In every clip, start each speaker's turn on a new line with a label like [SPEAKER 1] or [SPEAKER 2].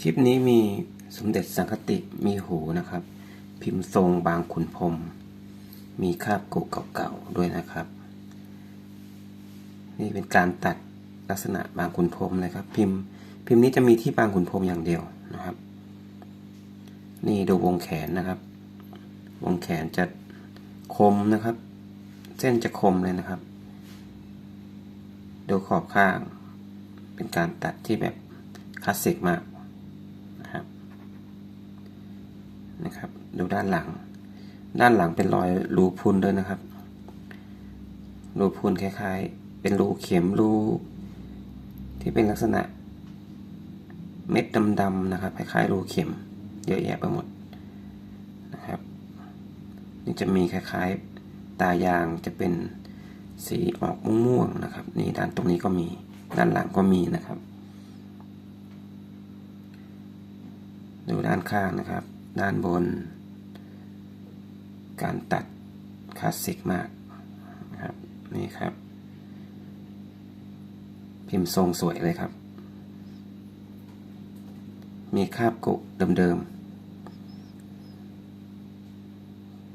[SPEAKER 1] คลิปนี้มีสมเด็จสังคติมีหูนะครับ พิมพ์ทรงบางขุนพรมมีคาบกุเก่าๆด้วยนะครับ นี่เป็นการตัดลักษณะบางขุนพรหมนะครับ พิมพ์พิมพ์นี้จะมีที่บางขุนพรมอย่างเดียวนะครับ นี่ดูวงแขนนะครับ วงแขนจะคมนะครับ เส้นจะคมเลยนะครับ ดูขอบข้าง เป็นการตัดที่แบบคลาสสิกมากนะครับ นะครับ ดูด้านหลัง ด้านหลังเป็นรอยรูพุนด้วยนะครับ รูพุนคล้ายๆ เป็นรูเข็มรูที่เป็นลักษณะ เม็ดดำๆนะครับคล้ายๆรูเข็มเยอะแยะไปหมดนะครับนี่จะมีคล้ายๆตายางจะเป็นสีออกม่วงๆนะครับ นี่ด้านตรงนี้ก็มีด้านหลังก็มีนะครับ ดูด้านข้างนะครับ ด้านบน การตัดคลาสสิกมากนะครับนี่ครับ พิมพ์ทรงสวยเลยครับ มีคาบกุเดิมๆ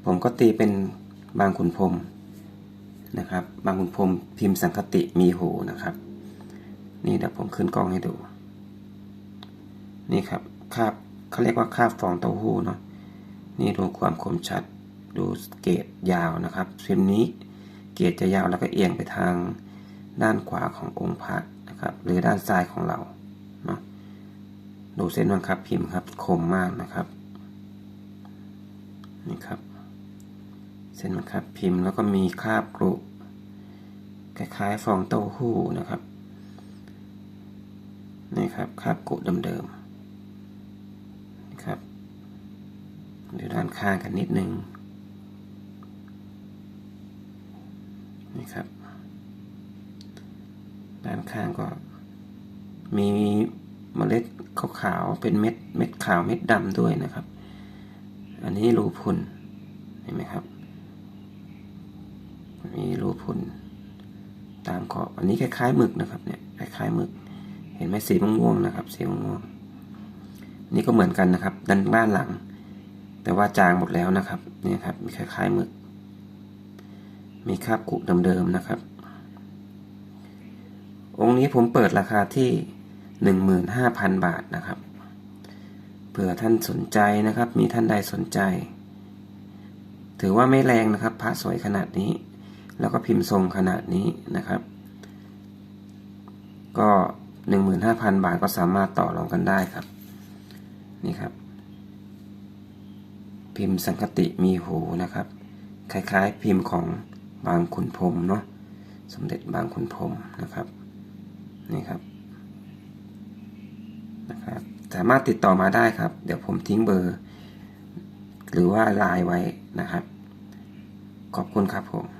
[SPEAKER 1] ผมก็ตีเป็นบางขุนพรมนะครับ บางขุนพรมพิมพ์สังคติมีหูนะครับ นี่เดี๋ยวผมขึ้นกล้องให้ดู นี่ครับคาบ เขาเรียกว่าคาบฟองเต้าหู้เนาะนี่ดูความคมชัดดูเกรดยาวนะครับพิมพ์นี้เกรดจะยาวแล้วก็เอียงไปทางด้านขวาขององค์พระนะครับ หรือด้านซ้ายของเราเนาะดูเส้นบังคับพิมพ์ครับคมมากนะครับนี่ครับ เส้นบังคับพิมพ์แล้วก็มีคราบกรุคล้ายๆฟองเต้าหู้นะครับนี่ครับคราบกรุเดิมๆนะครับ ดูด้านข้างกันนิดนึงนี่ครับ ด้านข้างก็ มีเมล็ดขาวๆเป็นเม็ดเม็ดขาวเม็ดดำด้วยนะครับ อันนี้รูพุนเห็นไหมครับ มีรูพุนตามขอบอันนี้คล้ายๆหมึกนะครับเนี่ยคล้ายๆหมึก เห็นไหมสีม่วงๆนะครับ สีม่วงๆนี่ก็เหมือนกันนะครับ ด้านด้านหลัง แต่ว่าจางหมดแล้วนะครับนี่ครับมีคล้ายๆหมึก มีคราบกุเดิมๆนะครับ องค์นี้ผมเปิดราคาที่หนึ่งหมื่นห้าพันบาทนะครับเผื่อท่านสนใจนะครับ มีท่านใดสนใจ ถือว่าไม่แรงนะครับพระสวยขนาดนี้ แล้วก็พิมพ์ทรงขนาดนี้นะครับ ก็หนึ่งหมื่นห้าพันบาทก็สามารถต่อรองกันได้ครับ นี่ครับ พิมพ์สังคติมีหูนะครับ คล้ายๆ พิมพ์ของบางขุนพรมเนาะสมเด็จบางขุนพรมนะครับนี่ครับนะครับ สามารถติดต่อมาได้ครับ เดี๋ยวผมทิ้งเบอร์ หรือว่าไลน์ไว้นะครับ ขอบคุณครับผม